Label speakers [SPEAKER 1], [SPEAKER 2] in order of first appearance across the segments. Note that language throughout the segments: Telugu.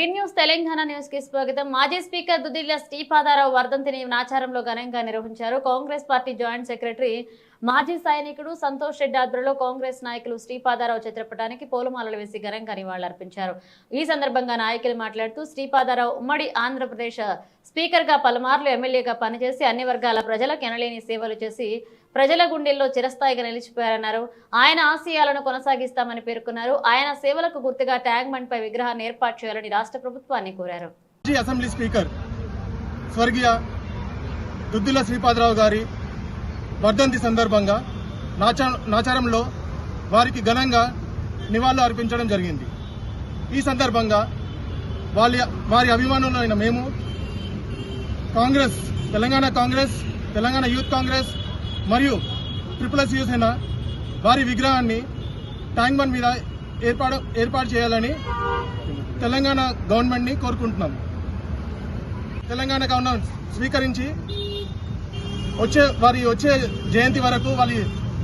[SPEAKER 1] బి న్యూస్ తెలంగాణ న్యూస్కి స్వాగతం. మాజీ స్పీకర్ దుదిల్ల శ్రీపాదారావు వర్ధంతిని నాచారంలో ఘనంగా నిర్వహించారు. కాంగ్రెస్ పార్టీ జాయింట్ సెక్రటరీ మాజీ సైనికుడు సంతోష్ రెడ్డి ఆధ్వర్యంలో కాంగ్రెస్ నాయకులు శ్రీపాదారావు చిత్రపటానికి పూలమాలలు వేసి ఘనంగా నివాళులర్పించారు. ఈ సందర్భంగా నాయకులు మాట్లాడుతూ శ్రీపాదారావు ఉమ్మడి ఆంధ్రప్రదేశ్ స్పీకర్గా పలుమార్లు ఎమ్మెల్యేగా పనిచేసి అన్ని వర్గాల ప్రజలకు ఎనలేని సేవలు చేసి ప్రజల గుండెల్లో చిరస్థాయిగా నిలిచిపోయారన్నారు. ఆయన ఆశయాలను కొనసాగిస్తామని పేర్కొన్నారు. ఆయన సేవలకు గుర్తుగా ట్యాంక్ బండ్ పై విగ్రహాన్ని ఏర్పాటు చేయాలని రాష్ట్ర ప్రభుత్వాన్ని కోరారు.
[SPEAKER 2] అసెంబ్లీ స్పీకర్ స్వర్గీయ దుద్దుల శ్రీపాదరావు గారి వర్ధంతి సందర్భంగా నాచా నాచారంలో వారికి ఘనంగా నివాళులు అర్పించడం జరిగింది. ఈ సందర్భంగా వాళ్ళ వారి అభిమానులైన మేము కాంగ్రెస్ తెలంగాణ కాంగ్రెస్ తెలంగాణ యూత్ కాంగ్రెస్ మరియు ట్రిపుల్ ఎస్ యువసేన వారి విగ్రహాన్ని ట్యాంక్ బండ్ మీద ఏర్పాటు ఏర్పాటు చేయాలని తెలంగాణ గవర్నమెంట్ని కోరుకుంటున్నాం. తెలంగాణ గవర్నమెంట్ స్వీకరించి వచ్చే వారి వచ్చే జయంతి వరకు వారి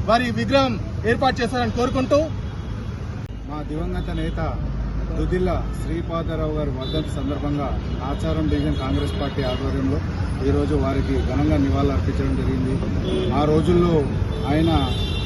[SPEAKER 2] వారి విగ్రహం ఏర్పాటు చేస్తారని కోరుకుంటూ
[SPEAKER 3] మా దివంగత నేత దుదిల్ల శ్రీపాదరావు గారి వర్ధంతి సందర్భంగా ఆచారం డివిజన్ కాంగ్రెస్ పార్టీ ఆధ్వర్యంలో ఈరోజు వారికి ఘనంగా నివాళులు అర్పించడం జరిగింది. ఆ రోజుల్లో ఆయన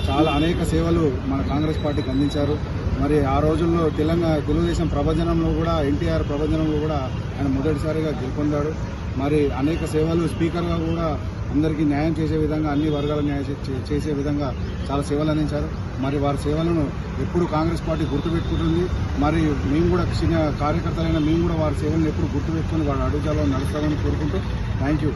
[SPEAKER 3] చాలా అనేక సేవలు మన కాంగ్రెస్ పార్టీకి అందించారు. మరి ఆ రోజుల్లో తెలంగాణ తెలుగుదేశం ప్రభజనంలో కూడా ఎన్టీఆర్ ప్రభజనంలో కూడా ఆయన మొదటిసారిగా గెలుపొందాడు. మరి అనేక సేవలు స్పీకర్గా కూడా అందరికీ న్యాయం చేసే విధంగా అన్ని వర్గాల న్యాయం చేసే విధంగా చాలా సేవలు అందించారు. మరి వారి సేవలను ఎప్పుడు కాంగ్రెస్ పార్టీ గుర్తుపెట్టుకుంటుంది. మరి మేము కూడా చిన్న కార్యకర్తలైన మేము కూడా వారి సేవలను ఎప్పుడు గుర్తుపెట్టుకుని వారి అడుగుజాలను నడుస్తామని కోరుకుంటూ థ్యాంక్ యూ